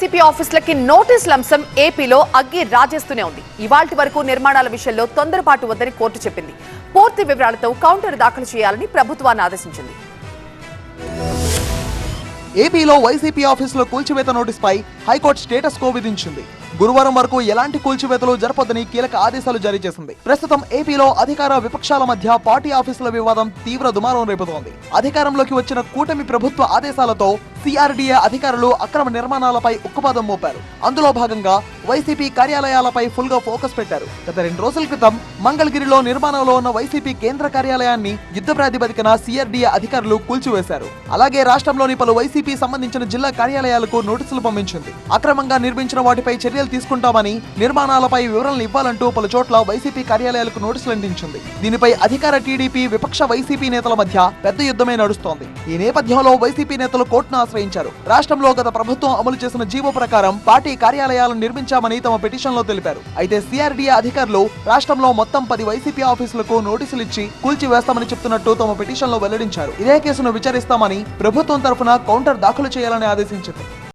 CP ఆఫీసులకి నోటీసుల అంశం ఏపీలో అగ్గి రాజేస్తూనే ఉంది. ఇవాల్టి వరకు నిర్మాణాల విషయంలో తొందరపాటు వద్దని కోర్టు చెప్పింది. పూర్తి వివరాలతో కౌంటర్ దాఖలు చేయాలని ప్రభుత్వాన్ని ఆదేశించింది. ఏపీలో వైసీపీ ఆఫీసులో కూల్చివేత నోటీసుపై హైకోర్టు స్టేటస్ కో విధించింది. గురువారం వరకు ఎలాంటి కూల్చివేతలు జరపొద్దని కీలక ఆదేశాలు జారీ చేసింది. ప్రస్తుతం ఏపీలో అధికార విపక్షాల మధ్య పార్టీ ఆఫీసుల వివాదం తీవ్ర దుమారం రేపుతోంది. అధికారంలోకి వచ్చిన కూటమి ప్రభుత్వ ఆదేశాలతో సిఆర్డీఏ అధికారులు అక్రమ నిర్మాణాలపై ఉక్కుపాదం మోపారు. అందులో భాగంగా వైసీపీ కార్యాలయాలపై ఫుల్గా ఫోకస్ పెట్టారు. గత రెండు రోజుల క్రితం మంగళగిరిలో నిర్మాణంలో ఉన్న వైసీపీ కేంద్ర కార్యాలయాన్ని యుద్ధ ప్రాతిపదికన సిఆర్డీఏ అధికారులు కూల్చివేశారు. అలాగే రాష్ట్రంలోని పలు వైసీపీ సంబంధించిన జిల్లా కార్యాలయాలకు నోటీసులు పంపించింది. అక్రమంగా నిర్మించిన వాటిపై చర్యలు తీసుకుంటామని నిర్మాణాలపై వివరణలు ఇవ్వాలంటూ పలు చోట్ల వైసీపీ కార్యాలయాలకు నోటీసులు అందించింది. దీనిపై అధికార టీడీపీ విపక్ష వైసీపీ నేతల మధ్య పెద్ద యుద్ధమే నడుస్తోంది. ఈ నేపథ్యంలో వైసీపీ నేతలు కోర్టును ఆశ్రయించారు. రాష్ట్రంలో గత ప్రభుత్వం అమలు చేసిన జీవో ప్రకారం పార్టీ కార్యాలయాలను నిర్మించామని తమ పిటిషన్లో తెలిపారు. అయితే సిఆర్డీఏ అధికారులు రాష్ట్రంలో మొత్తం పది వైసీపీ ఆఫీసులకు నోటీసులు ఇచ్చి కూల్చివేస్తామని చెప్తున్నట్టు తమ పిటిషన్లో వెల్లడించారు. ఇదే కేసును విచారిస్తామని ప్రభుత్వం తరఫున కౌంటర్ దాఖలు చేయాలని ఆదేశించింది.